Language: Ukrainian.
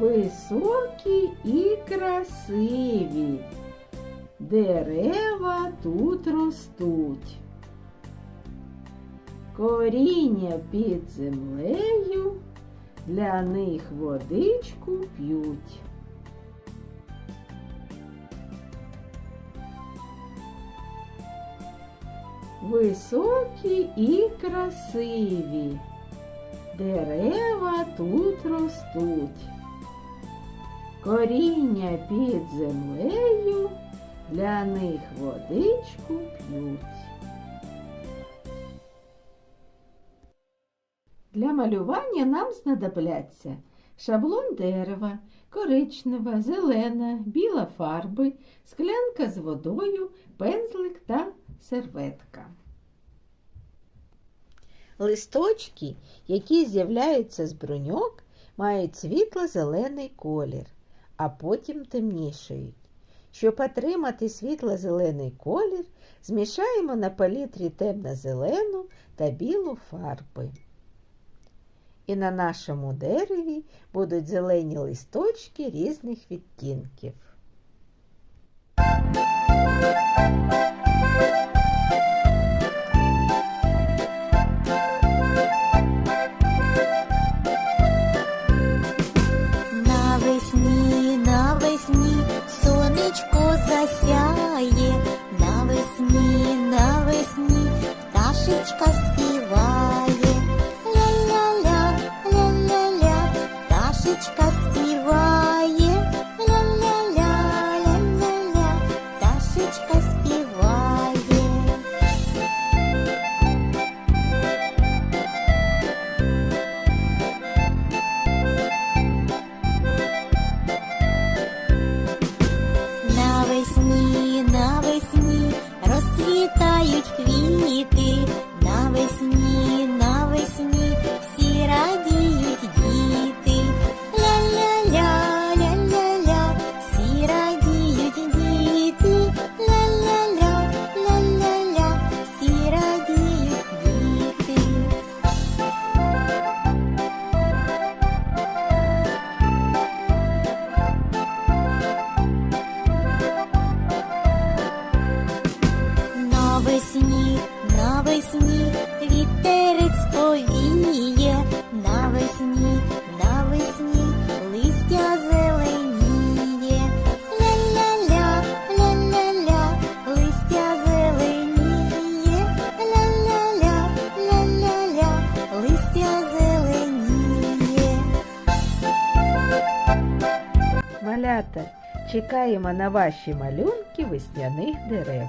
високі і красиві. Дерева тут ростуть. Коріння під землею, для них водичку п'ють. Високі і красиві. Дерева тут ростуть. Коріння під землею, для них водичку п'ють. Для малювання нам знадобляться шаблон дерева, коричнева, зелена, біла фарби, склянка з водою, пензлик та серветка. Листочки, які з'являються з бруньок, мають світло-зелений колір, а потім темнішають. Щоб отримати світло-зелений колір, змішаємо на палітрі темно-зелену та білу фарби. І на нашому дереві будуть зелені листочки різних відтінків. gracias. Розцвітають квіти, Навесні, навесні вітерець повіє, навесні, навесні листя зеленіє. Ля-ля-ля, ля-ля-ля, листя зеленіє. Ля-ля-ля, ля-ля-ля, листя зеленіє. Малята, чекаємо на ваші малюнки весняних дерев.